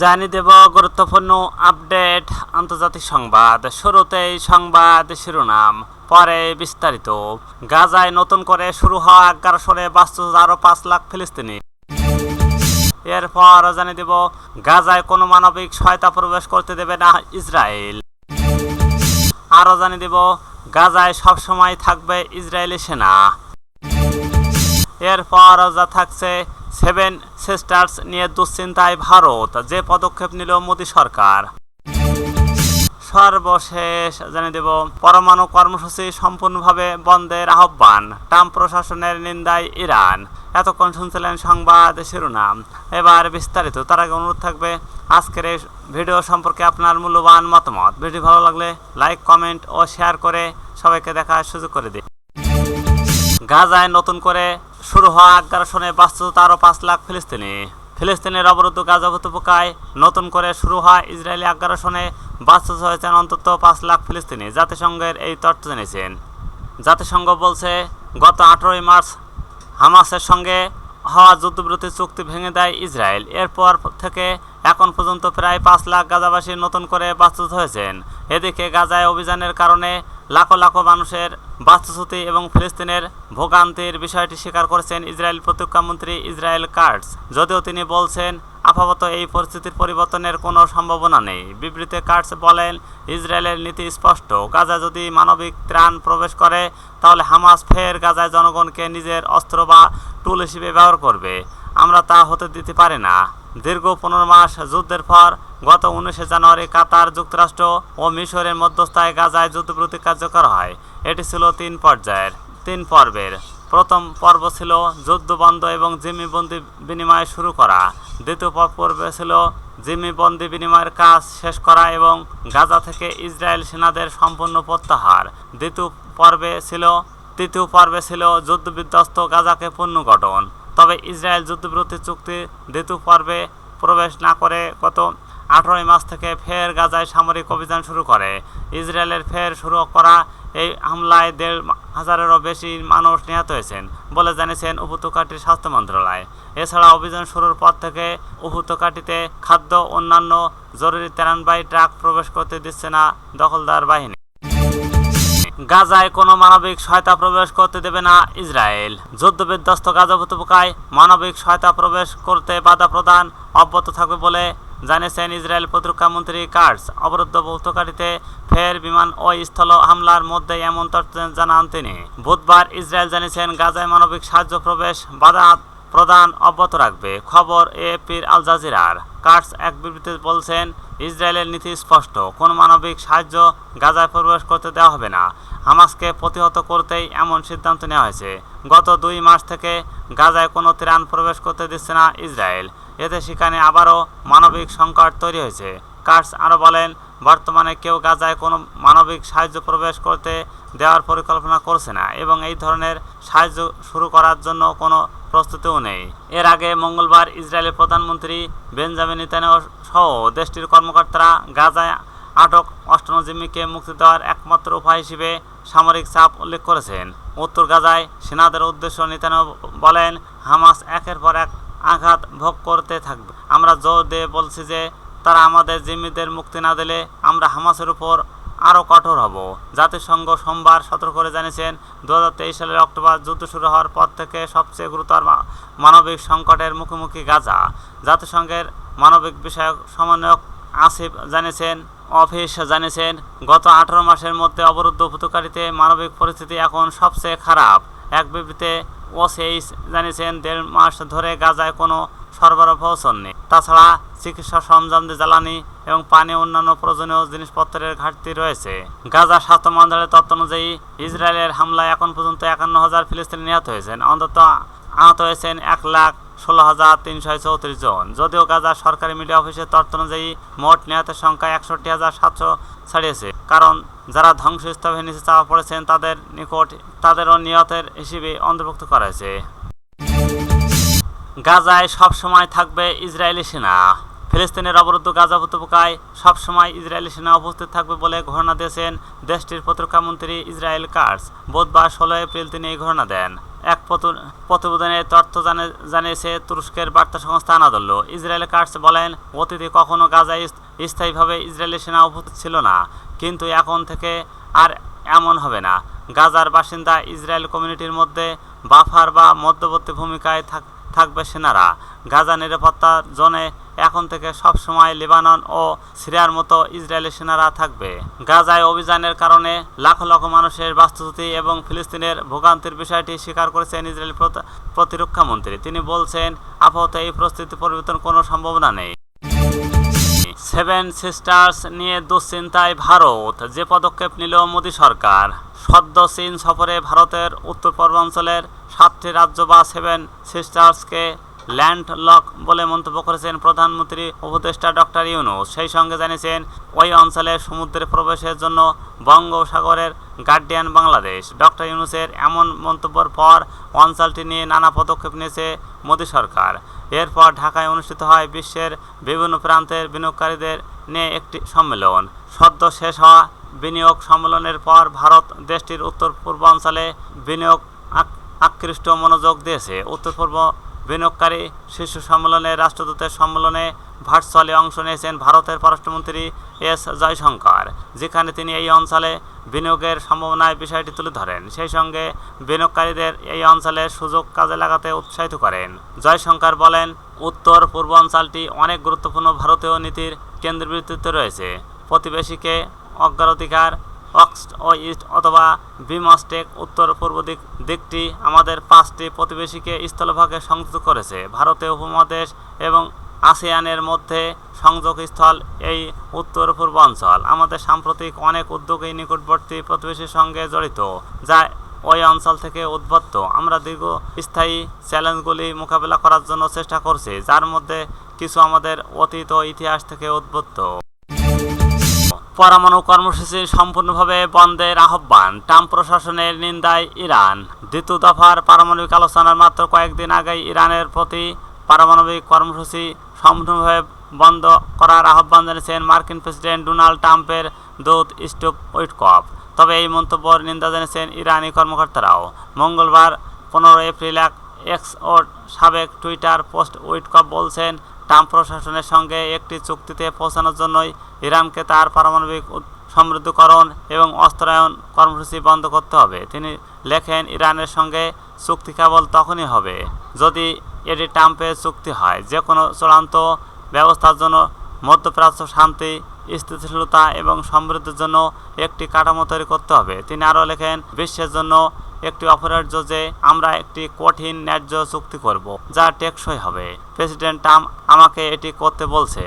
জানিয়ে দেব গুরুত্বপূর্ণ আপডেট আন্তর্জাতিক সংবাদ। শুরুতেই সংবাদ শিরোনাম, পরে বিস্তারিত। গাজায় নতুন করে শুরু হওয়া আগ্রাসনে বাস্তুত আরও পাঁচ লাখ ফিলিস্তিনি। এরপর জানিয়ে দেব, গাজায় কোনো মানবিক সহায়তা প্রবেশ করতে দেবে না ইসরায়েল। আরও জানিয়ে দেব, গাজায় সবসময় থাকবে ইসরায়েলি সেনা। এরপর যা থাকছে সেভেন সিস্টার্স নিয়ে দুশ্চিন্তায় ভারত। যে পদক্ষেপ নিল মোদী সরকার। সর্বশেষ জানিয়ে দেব, পরমাণু কর্মসূচি সম্পূর্ণভাবে বন্ধের আহ্বান, ট্রাম্প প্রশাসনের নিন্দায় ইরান। এতক্ষণ শুনছিলেন সংবাদ শিরোনাম। এবার বিস্তারিত, তার আগে অনুরোধ থাকবে, আজকের এই ভিডিও সম্পর্কে আপনার মূল্যবান মতামত। ভিডিও ভালো লাগলে লাইক, কমেন্ট ও শেয়ার করে সবাইকে দেখার সুযোগ করে দিন। গাজায় নতুন করে শুরু হওয়া আগ্রাসনে বাস্তুত আরও পাঁচ লাখ ফিলিস্তিনি। ফিলিস্তিনের অবরুদ্ধ গাজা উপত্যকায় নতুন করে শুরু হওয়া ইসরায়েলি আগ্রাসনে বাস্তুত হয়েছেন অন্তত পাঁচ লাখ ফিলিস্তিনি, জাতিসংঘের এই তথ্য জেনেছেন জাতিসংঘ বলছে, গত আঠেরোই মার্চ হামাসের সঙ্গে হওয়া যুদ্ধবিরতি চুক্তি ভেঙে দেয় ইসরায়েল। এরপর থেকে এখন পর্যন্ত প্রায় পাঁচ লাখ গাজাবাসী নতুন করে বাস্তুত হয়েছেন। এদিকে গাজায় অভিযানের কারণে লাখো লাখো মানুষের বাস্তুচ্যুতি এবং ফিলিস্তিনের ভোগান্তির বিষয়টি স্বীকার করেছেন ইসরায়েল প্রতিরক্ষামন্ত্রী ইসরায়েল কার্টস। যদিও তিনি বলছেন, আপাতত এই পরিস্থিতির পরিবর্তনের কোনো সম্ভাবনা নেই। বিবৃতিতে কার্টস বলেন, ইসরায়েলের নীতি স্পষ্ট। গাজা যদি মানবিক ত্রাণ প্রবেশ করে, তাহলে হামাস ফের গাজায় জনগণকে নিজের অস্ত্র বা টুল হিসেবে ব্যবহার করবে। আমরা তা হতে দিতে পারি না। দীর্ঘ পনেরো মাস যুদ্ধের পর গত উনিশে জানুয়ারি কাতার যুক্তরাষ্ট্র ও মিশরের মধ্যস্থায় গাজায় যুদ্ধবিরতি কার্যকর হয়। এটি ছিল তিন পর্যায়ের, তিন পর্বের। প্রথম পর্ব ছিল যুদ্ধবন্ধ এবং জিম্মিবন্দি বিনিময় শুরু করা। দ্বিতীয় পর্বে ছিল জিম্মিবন্দি বিনিময়ের কাজ শেষ করা এবং গাজা থেকে ইসরায়েল সেনাদের সম্পূর্ণ প্রত্যাহার। দ্বিতীয় পর্বে ছিল, তৃতীয় পর্বে ছিল যুদ্ধবিধ্বস্ত গাজাকে পুনর্গঠন। তবে ইসরায়েল যুদ্ধবিরতি চুক্তি দ্বিতীয় পর্বে প্রবেশ না করে গত আঠারোই মাস থেকে ফের গাজায় সামরিক অভিযান শুরু করে। ইসরায়েলের ফের শুরু করা এই হামলায় দেড় হাজারেরও বেশি মানুষ নিহত হয়েছেন বলে জানিয়েছেন উপত্যকাটির স্বাস্থ্য মন্ত্রণালয়। এছাড়া অভিযান শুরুর পর থেকে উপত্যকাটিতে খাদ্য অন্যান্য জরুরি ত্রাণবাহী ট্রাক প্রবেশ করতে দিচ্ছে না দখলদার বাহিনী। গাজায় কোনো মানবিক সহায়তা প্রবেশ করতে দেবে না ইসরায়েল। যুদ্ধবিধ্বস্ত গাজা উপত্যকায় মানবিক সহায়তা প্রবেশ করতে বাধা প্রদান অব্যাহত থাকবে বলে জানিয়েছেন ইসরায়েল প্রতিরক্ষামন্ত্রী কার্স অবরুদ্ধ উপত্যকাটিতে ফের বিমান ও স্থল হামলার মধ্যে এমন তথ্য জানান তিনি। বুধবার ইসরায়েল জানিয়েছেন, গাজায় মানবিক সাহায্য প্রবেশ বাধা প্রদান অব্যাহত রাখবে। খবর এপির আল জাজিরার। কার্স এক বিবৃতিতে বলছেন, ইসরায়েলের নীতি স্পষ্ট, কোন মানবিক সাহায্য গাজায় প্রবেশ করতে দেওয়া হবে না। হামাসকে প্রতিহত করতেই এমন সিদ্ধান্ত নেওয়া হয়েছে। গত দুই মাস থেকে গাজায় কোনো ত্রাণ প্রবেশ করতে দিচ্ছে না ইসরায়েল। এতে সেখানে আবারও মানবিক সংকট তৈরি হয়েছে। কার্স আরও বলেন, বর্তমানে কেউ গাজায় কোনো মানবিক সাহায্য প্রবেশ করতে দেওয়ার পরিকল্পনা করছে না এবং এই ধরনের সাহায্য শুরু করার জন্য কোনো প্রস্তুতিও নেই। এর আগে মঙ্গলবার ইসরায়েলের প্রধানমন্ত্রী বেঞ্জামিন নেতানিয়াহু সহ দেশটির কর্মকর্তারা গাজায় আটক অষ্টনজিম্মিকে মুক্তি দেওয়ার একমাত্র উপায় হিসেবে সামরিক চাপ উল্লেখ করেছেন। উত্তর গাজায় সেনাদের উদ্দেশ্য নেতানিয়াহু বলেন, হামাস একের পর এক আঘাত ভোগ করতে থাকবে। আমরা জোর দিয়ে বলছি যে, তারা আমাদের জিম্মিদের মুক্তি না দিলে আমরা হামাসের উপর আরও কঠোর হব। জাতিসংঘ সোমবার সতর্ক করে জানিয়েছেন দু হাজার তেইশ সালের অক্টোবর যুদ্ধ শুরু হওয়ার পর থেকে সবচেয়ে গুরুতর মানবিক সংকটের মুখোমুখি গাজা। জাতিসংঘের মানবিক বিষয়ক সমন্বয়ক আসিফ জানিয়েছেন, অফিস জানিয়েছেন, গত আঠারো মাসের মধ্যে অবরুদ্ধ উপত্যকাটিতে মানবিক পরিস্থিতি এখন সবচেয়ে খারাপ। এক বিবৃতিতে ওসেইস জানিয়েছেন, দেড় মাস ধরে গাজায় কোনো সরবরাহ পৌঁছননি তাছাড়া চিকিৎসা সরঞ্জাম জ্বালানি এবং পানি অন্যান্য প্রয়োজনীয় জিনিসপত্রের ঘাটতি রয়েছে। গাজা স্বাস্থ্য মন্ত্রণালয়ের তথ্য অনুযায়ী ইসরায়েলের হামলায় এখন পর্যন্ত একান্ন হাজার ফিলিস্তিনি নিহত হয়েছেন, অন্তত আহত হয়েছেন এক লাখ ষোলো হাজার তিনশো চৌত্রিশ জন। যদিও গাজা সরকারি মিডিয়া অফিসের তথ্য অনুযায়ী মোট নিহতের সংখ্যা একষট্টি হাজার সাতশো ছাড়িয়েছে। কারণ যারা ধ্বংসস্তূপের নিচে চাপা পড়েছেন, তাদের নিকট তাদেরও নিহতের হিসেবে অন্তর্ভুক্ত করা হয়েছে। গাজায় সবসময় থাকবে ইসরায়েলি সেনা। ফিলিস্তিনের অবরুদ্ধ গাজা উপত্যকায় সবসময় ইসরায়েলি সেনা উপস্থিত থাকবে বলে ঘোষণা দিয়েছেন দেশটির প্রতিরক্ষামন্ত্রী ইসরায়েল কার্স। বুধবার ষোলো এপ্রিল তিনি এই ঘোষণা দেন। এক প্রত- প্রতিবেদনে তথ্য জানে- জানিয়েছে তুরস্কের বার্তা সংস্থা আনাদল্য। ইসরায়েল কার্স বলেন, অতীতে কখনো গাজায় স্থায়ীভাবে ইসরায়েলি সেনা উপস্থিত ছিল না, কিন্তু এখন থেকে আর এমন হবে না। গাজার বাসিন্দা ইসরায়েল কমিউনিটির মধ্যে বাফার বা মধ্যবর্তী ভূমিকায় থাক- থাকবে সেনারা। গাজা নিরাপত্তা জোনে এখন থেকে সব সময় লেবানন ও সিরিয়ার মতো ইসরায়েলি সেনারা থাকবে। গাজায় অভিযানের কারণে লাখ লাখ মানুষের বাস্তুচ্যুতি এবং ফিলিস্তিনের ভোগান্তির বিষয়টি স্বীকার করেছেন ইসরায়েল প্রত- প্রতিরক্ষা মন্ত্রী। তিনি বলছেন, আপাতত এই পরিস্থিতি পরিবর্তন কোনো সম্ভাবনা নেই। সেভেন সিস্টার্স নিয়ে দুশ্চিন্তায় ভারত। যে পদক্ষেপ নিল মোদী সরকার। সদ্য চীন সফরে ভারতের উত্তর পূর্বাঞ্চলের সাতটি রাজ্য বা সেভেন সিস্টার্সকে ল্যান্ড লক বলে মন্তব্য করেছেন প্রধানমন্ত্রী উপদেষ্টা ডক্টর ইউনুস। সেই সঙ্গে জানিয়েছেন, ওই অঞ্চলে সমুদ্রে প্রবেশের জন্য বঙ্গোপসাগরের গার্ডিয়ান বাংলাদেশ। ডক্টর ইউনুসের এমন মন্তব্যের পর অঞ্চলটি নিয়ে নানা পদক্ষেপ নিয়েছে মোদী সরকার। এরপর ঢাকায় অনুষ্ঠিত হয় বিশ্বের বিভিন্ন প্রান্তের বিনিয়োগকারীদের নিয়ে একটি সম্মেলন। সদ্য শেষ হওয়া বিনিয়োগ সম্মেলনের পর ভারত দেশটির উত্তর পূর্বাঞ্চলে বিনিয়োগ আকৃষ্ট মনোযোগ দিয়েছে। উত্তর পূর্ব বিনিয়োগকারী শীর্ষ সম্মেলনের রাষ্ট্রদূতের সম্মেলনে ভার্চুয়ালি অংশ নিয়েছেন ভারতের পররাষ্ট্রমন্ত্রী এস জয়শঙ্কর, যেখানে তিনি এই অঞ্চলে বিনিয়োগের সম্ভাবনায় বিষয়টি তুলে ধরেন। সেই সঙ্গে বিনিয়োগকারীদের এই অঞ্চলের সুযোগ কাজে লাগাতে উৎসাহিত করেন। জয়শঙ্কর বলেন, উত্তর পূর্বাঞ্চলটি অনেক গুরুত্বপূর্ণ ভারতীয় নীতির কেন্দ্রবিন্দুতে রয়েছে। প্রতিবেশীকে অগ্রাধিকার অক্সট ও ইস্ট অথবা বিমস্টেক উত্তর পূর্ব দিক দিকটি আমাদের পাঁচটি প্রতিবেশীকে স্থলভাগে সংযুক্ত করেছে। ভারতীয় উপমহাদেশ এবং আসিয়ানের মধ্যে সংযোগস্থল এই উত্তর পূর্বাঞ্চল আমাদের সাম্প্রতিক অনেক উদ্যোগ এই নিকটবর্তী প্রতিবেশীর সঙ্গে জড়িত, যা ওই অঞ্চল থেকে উদ্ভূত। আমরা দীর্ঘস্থায়ী চ্যালেঞ্জগুলি মোকাবেলা করার জন্য চেষ্টা করছি, যার মধ্যে কিছু আমাদের অতীত ইতিহাস থেকে উদ্ভূত। পরমাণু কর্মসূচি সম্পূর্ণভাবে বন্ধের আহ্বান। ট্রাম্প প্রশাসনের নিন্দায় ইরান। দ্বিতীয় দফার পারমাণবিক আলোচনার মাত্র কয়েকদিন আগেই ইরানের প্রতি পারমাণবিক কর্মসূচি সম্পূর্ণভাবে বন্ধ করার আহ্বান জানিয়েছেন মার্কিন প্রেসিডেন্ট ডোনাল্ড ট্রাম্পের দূত স্টুপ উইটকপ তবে এই মন্তব্যের নিন্দা জানিয়েছেন ইরানি কর্মকর্তারাও। মঙ্গলবার পনেরো এপ্রিল এক এক্স ও সাবেক টুইটার পোস্ট উইটকপ বলছেন ট্রাম্প প্রশাসনের সঙ্গে একটি চুক্তিতে পৌঁছানোর জন্যই ইরানকে তার পারমাণবিক সমৃদ্ধকরণ এবং অস্ত্রায়ন কর্মসূচি বন্ধ করতে হবে। তিনি লেখেন, ইরানের সঙ্গে চুক্তি কেবল তখনই হবে যদি এটি ট্রাম্পের চুক্তি হয়। যে কোনো চূড়ান্ত ব্যবস্থার জন্য মধ্যপ্রাচ্য শান্তি, স্থিতিশীলতা এবং সমৃদ্ধির জন্য একটি কাঠামো তৈরি করতে হবে। তিনি আরও লেখেন, বিশ্বের জন্য একটি অপরিহার্য যে আমরা একটি কঠিন ন্যায্য চুক্তি করব, যা টেকসই হবে। প্রেসিডেন্ট ট্রাম্প আমাকে এটি করতে বলছেন।